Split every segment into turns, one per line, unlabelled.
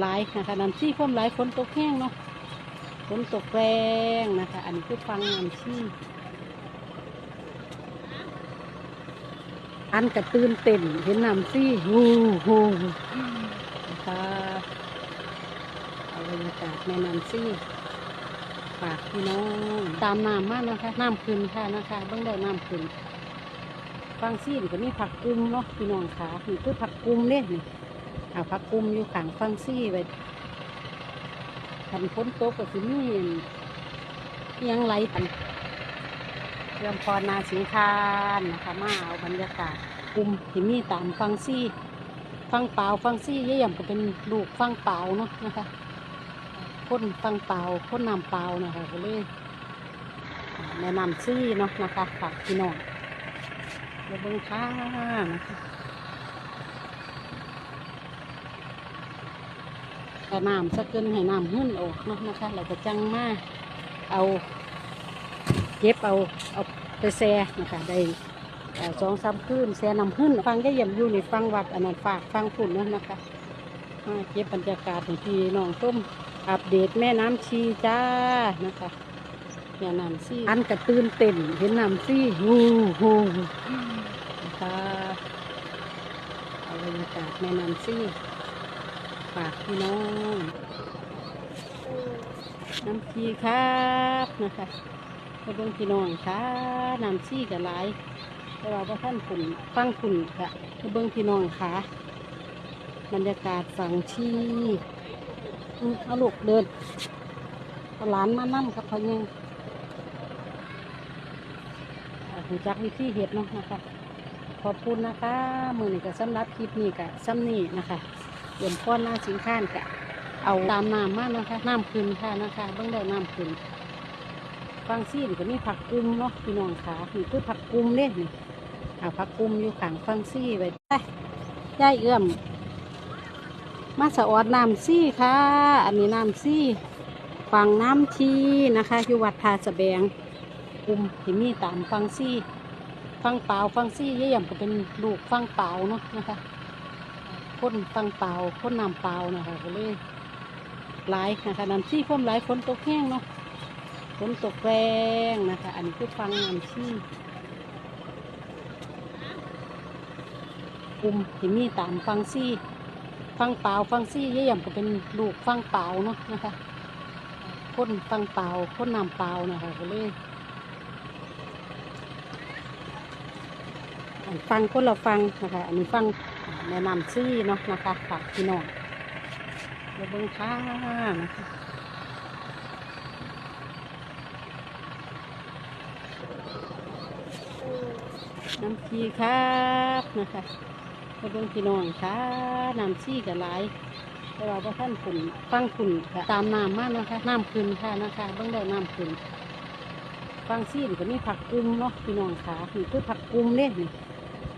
หลายนะคะน้ำชี่พ่มหลายฝนตกแห้งเนาะฝนตกแรงนะคะ อันนี้คือฟังน้ำชี่อันกระตื่นเต้นเห็นน้ำซี่ฮูฮูนะคะเอาบรรยากาศแม่น้ำซี่ฝากพี่น้องตามน้ำมากนะคะ น้ำขึ้นค่ะนะคะเบื้องได้น้ำขึ้นฟังซี่นี่ก็มีผักกุมเนาะพี่น้องขานี่คือผักกุมเนี่ย เอาผักกุ้มอยู่ข้างฟังซี่ไว้ทันพ้นโตกก็คือมีอิหยังไหลปันเตรียมพรนาสิงคานนะคะมาเอาบรรยากาศกลุ่มที่มีตามฟังซี่ ฟังเปล่าฟังซี่เยี่ยมก็เป็นลูกฟังเปล่าเนาะนะคะคนฟังเปล่าคนนำเปล่านะคะก็เลยแนะนำซี่เนาะนะคะฝากพี่น้องเดี๋ยวเบิ้งค่านะคะ แต่น้ำสักเกินให้น้ำหื้นออกเนาะนะคะแล้วก็จังมาเอาเก็บเอาเอาไปแซ่นะคะได้สองสามคืนแซ่นำขึ้นฟังก็ย่ำอยู่ในฟังวัดอันนั้นฝากฟังฝุ่นนั่นะคะเก็บบรรยากาศในพี่น้องต้มอัปเดตแม่น้ำชีจ้านะคะแม่น้ำซีอันกระตื่นเต้นเห็นน้ำซีฮูฮูนะคะเอาบรรยากาศแม่น้ำซี ฝากพี่น้องน้ำชีครับนะคะไปเบิ่งพี่น้องค่ะน้ำซี่กับหลายแต่ว่าพระท่านขุนฟังขุนค่ะไปเบิ่งพี่น้องค่ะบรรยากาศฝั่งชีอืมเอาลูกเดินเอาหลานมานั่งครับพ่อยังหูจักวิธีเห็ดเนาะนะคะขอบคุณนะคะ มือนี้ก็สำหรับคลิปนี้กะซ้ำนี่นะคะ เตรียมป้อนหน้าสินค้านกะเอาตามน้ำมากนะคะน้ำขึ้นค่ะนะคะเบิ่งได้น้ำขึ้นฟังซีนก็มีผักกุ้มเนาะพี่น้องขานี่คือผักกุ้มเนี่ยนี่เอาผักกุ้มอยู่ข้างฟังซี่ไว้ไปย่ายเอื้อมมาสะออดน้ำซี่ค่ะ อันนี้น้ำซี่ฝั่งน้ำชีนะคะอยู่วัดทาสะแบงกุ้มที่มีตามฟังซี่ฟังเปล่าฟังซี่เยี่ยมก็เป็นลูกฟังเปล่าเนาะนะคะ คนฟังเปล่าคนน้ำเปล่านะคะก็เลยหลายนะคะน้ำซี่พ่มหลายฝนตกแห้งเนาะฝนตกแรงนะคะ อันนี้คือฟังน้ำชี่กลุ่มที่มีตามฟังซี่ฟังเปล่าฟังซี่เยี่ยมก็เป็นลูกฟังเปล่าเนาะนะคะคนฟังเปล่าคนนำเปล่านะคะก็เลยอันฟังคนเราฟังนะคะ อันนี้ฟัง แนะนำซี่เนาะนะคะฝากพี่น้องเดี๋ยวเบิ้งค่านะคะน้ำชีครับนะคะกระเบื้องพี่น้องค่ะน้ำชีกับหลายแต่ว่าพระท่านขุนฟังขุนค่ะตามน้ำมากนะคะน้ำขึ้นค่ะนะคะเบื้งได้น้ำขึ้นฟังซี่ก็มีผักกุ้มเนาะพี่น้องขานี่คือผักกุ้มเนี่ยนี่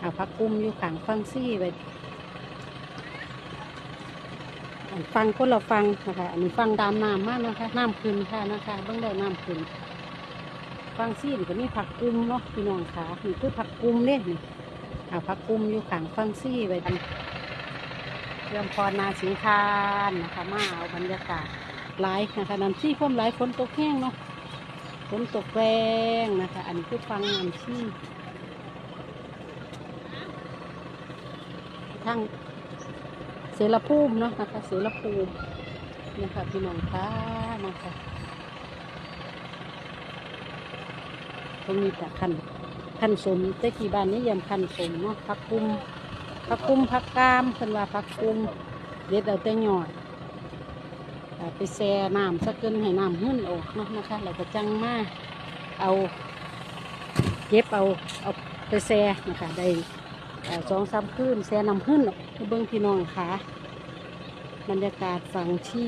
เอาผักกุ้มอยู่ข้างฟังซี่ไว้อันฟังคนเราฟังนะคะอันนี้ฟังตามน้ำมากนะคะน้ำขึ้นค่ะนะคะเบื้องได้น้ำขึ้นฟังซี่นี่ก็มีผักกุ้มเนาะพี่น้องขานี่คือผักกุ้มเนี่ยนี่เอาผักกุ้มอยู่ข้างฟังซี่ไว้กันเตรียมพรนาสิงคานนะคะมาเอาบรรยากาศหลายนะคะน้ำซี่พ่มหลายฝนตกแห้งเนาะฝนตกแรงนะคะ อันนี้คือฟังน้ำซี่ ทั้งเสรภูมิเนาะนะคะเสรภูมินะคะพี่น้องคะนะคะตรงนี้แต่คันคันสมแต่กี่บ้านนี้ยำคันสมเนาะผักกุมผักกุมผักกามเพิ่นว่าผักกุมเด็ดเอาแต่หยอดอ่าไปแช่น้ำสักเกินให้น้ำหื้นออกเนาะนะคะแล้วก็จังมาเอาเก็บเอาเอาไปแช่นะคะได้ สองสามคืนแช่น้ำหื้นเบิ้องพี่น้องค่ะบรรยากาศฝั่งชี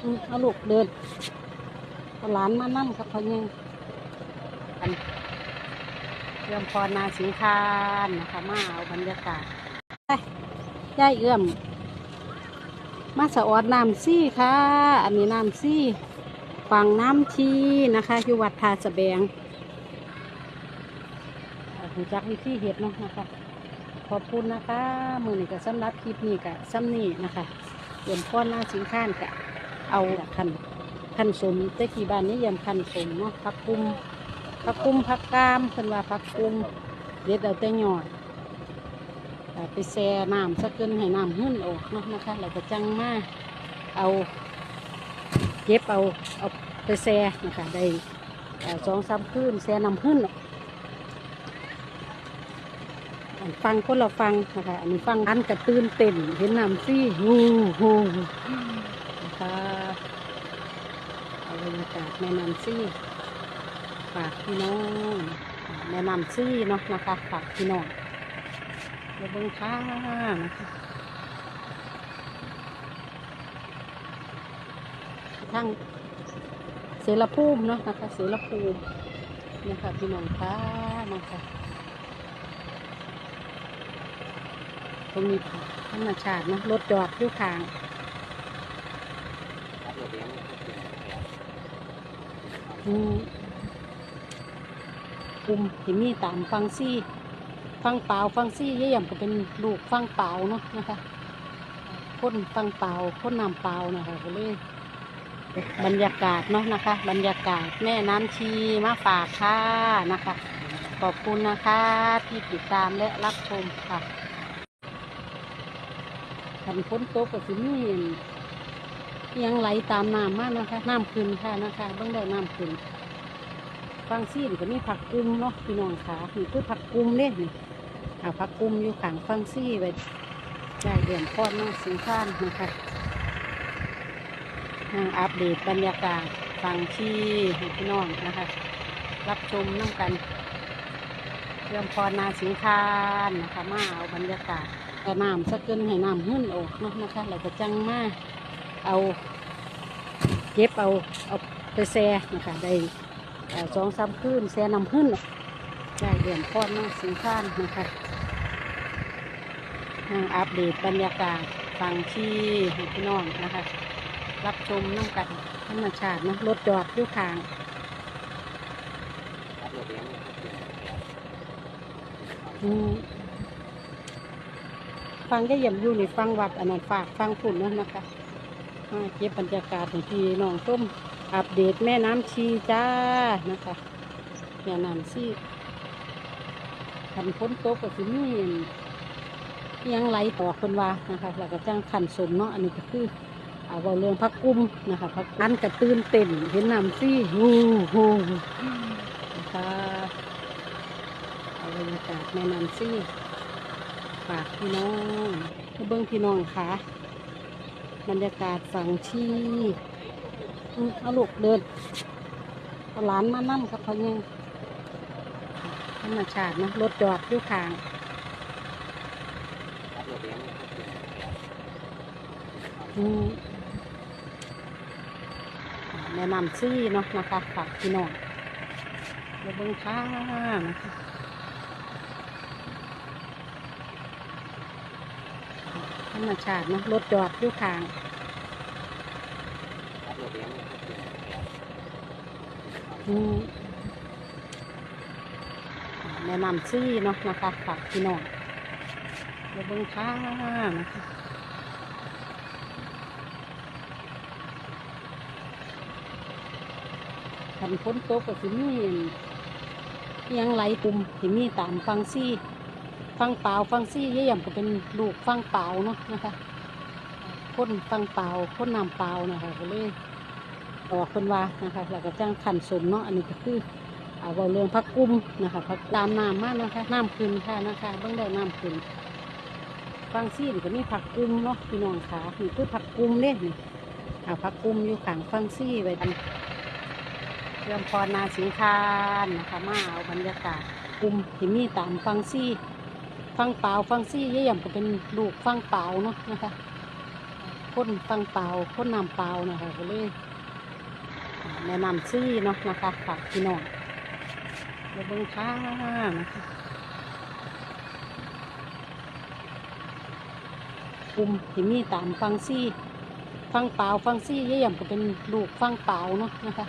อืมเอาลูกเดินเอาหลานมานั่ครับพ่อยังเตรียมพรนาสิงคานนะคะมาเอาบรรยากาศไปย่ายเอื้อม มาสะออดน้ำซี่ค่ะ อันนี้น้ำซี่ฝั่งน้ำชีนะคะอยู่วัดทาสะแบง หูจักวิธีเห็ดเนาะนะคะ ขอบคุณนะคะ มือนี้ก็สำหรับคลิปนี้ก็ซ้ำนี่นะคะเตรียมป้อหน้าสินค้านกะเอาคันคันสมแต่กี่บ้านนี้ยำคันสมเนาะผักกุ้มผักกุ้มผักกามเพิ่นว่าผักกุ้มเด็ดเอาแต่หยอดอ่าไปแช่น้ำสักเกินให้น้ำหื้นออกเนาะนะคะแล้วก็จังมาเอาเก็บเอาเอาไปแช่นะคะได้สองสามคืนแช่น้ำหื้นออก อัน ฟังคนเราฟังนะคะอันนี้ฟังอันกระตื่นเต้นเห็นน้ำซี่ฮูฮูนะคะเอาบรรยากาศแม่น้ำซี่ฝากพี่น้องแม่น้ำซี่เนาะนะคะฝากพี่น้องเดี๋ยวเบิ่งค่ะนะคะทั้งเสรภูมิเนาะนะคะเสรภูมินะคะพี่น้องค่ะนะคะ ตรงนี้ธรรมชาติเนอะรถจอดอยู่ข้างอืมกลุ่มที่มีตามฟังซี่ ฟังเปล่าฟังซี่เยี่ยมก็เป็นลูกฟังเปล่าเนาะนะคะคนฟังเปล่าคนนำเปล่านะคะก็เลยบรรยากาศเนาะนะคะ บรรยากาศแม่น้ำชีมาฝากค่ะนะคะ ขอบคุณนะคะที่ติดตามและรับชมค่ะ คันฝนตกก็สิมีอั่นอิหยังไหลตามน้ำมากนะคะน้ำขึ้นค่ะนะคะเบื้องได้น้ำขึ้นฟังซีนก็มีผักกุมเนาะพี่น้องขานี่คือผักกุมเล่นี่เอาผักกุมอยู่ข้างฟังซี่ไว้ได้เดือนพอดน้องสิงค้านนะคะอ่าอัปเดตบรรยากาศฟังที่พี่น้องนะคะ รับชมน้ำกันเรื่องพรนาสิงคานนะคะมาเอาบรรยากาศ เอาน้ำสักเกินให้น้ำหื้นออกเนาะนะคะแล้วก็จังมาเอาเก็บเอาเอาไปแช่นะคะได้สองสามคืนแช่น้ำหื้นได้เดือนพอดเนาะสินค้านนะคะอ่าอัปเดตบรรยากาศฟังที่พี่น้องนะคะ รับชมน้ำกันธรรมชาตินะรถจอดอยู่ข้างอืม ฟังก็ย่ำอยู่ในฟังวัดอันนั้นฝากฟังฝุ่นนั่นนะคะมาเก็บบรรยากาศของพี่น้องส้มอัปเดตแม่น้ำชีจ้านะคะแม่น้ำชีขันพ้นโต๊ะก็คือมีอิหยังไหลต่อคนว่านะคะแล้วก็จ้างขันสมเนาะอันนี้ก็คือเอาเว้าเรื่องพักกุ้มนะคะพักอันกระตื่นเต้นเห็นน้ำซี่ฮูฮูนะคะเอาบรรยากาศแม่น้ำซี่ ฝากพี่น้องให้เบิ้งพี่น้องค่ะบรรยากาศฝั่งที่อืมเอาลูกเดินเอาหลานมานั่งครับพ่อยังธรรมชาตินะรถจอดอยู่ข้างอืมแม่น้ำซี่เนาะนะคะฝากพี่น้องเดี๋ยวเบิ้งค่ะนะคะ ธรรมชาตินะรถจอดอยู่ข้างอืมแนะนำซี่เนาะนะคะฝากพี่น้องเดี๋ยวเบิ้งค่ะนะคะคันพ้นโต๊ะก็สิมีอิหยังไหลปุ่มสิมีตามฟังซี่ ฟังเปล่าฟังซี่เยี่ยมก็เป็นลูกฟังเปล่าเนาะนะคะคนฟังเปล่าคนนำเปล่านะคะก็เลยต่อคนว่านะคะแล้วก็จ้างขันสมเนาะอันนี้ก็คือเอาเว้าเรื่องพักกุ้มนะคะพักตามน้ำมากนะคะน้ำขึ้นค่ะนะคะเบื้องได้น้ำขึ้นฟังซี่นี่ก็มีผักกุ้มเนาะพี่น้องขานี่คือผักกุ้มเล่นี่เอาผักกุ้มอยู่ข้างฟังซี่ไว้กันเตรียมพรนาสิงคานนะคะมาเอาบรรยากาศกุ้มที่มีตามฟังซี่ ฟังเปล่าฟังซี่เยี่ยมก็เป็นลูกฟังเปล่าเนาะนะคะคนฟังเปล่าคนนำเปล่านะคะก็เลยแนะนำซี่เนาะนะคะฝากพี่น้องเดี๋ยวเบิ้งค่ะนะคะกลุ่มที่มีตามฟังซี่ฟังเปล่าฟังซี่เยี่ยมก็เป็นลูกฟังเปล่าเนาะนะคะ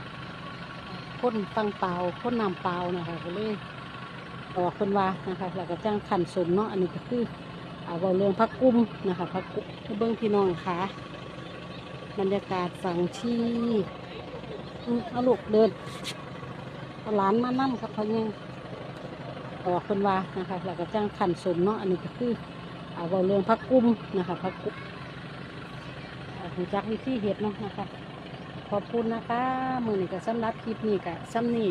คนฟังเปล่าคนนำเปล่านะคะก็เลย ออกคนว่านะคะแล้วก็จ้างขันสมเนาะอันนี้ก็คือเอาเว้าเรื่องพักกุ้มนะคะพักกุ้มเบิ้องพี่น้องค่ะบรรยากาศฝั่งที่เอาลูกเดินเอาหลานมานั่ครับเขายังออกคนว่านะคะแล้วก็จ้างขันสมเนาะอันนี้ก็คือเอาเว้าเรื่องพักกุ้มนะคะพักกุ้มอ่ารู้จักวิธีเห็ดเนาะนะคะขอบคุณนะคะมือนี้ก็สำหรับคลิปนี้ก็ซ้ำนี่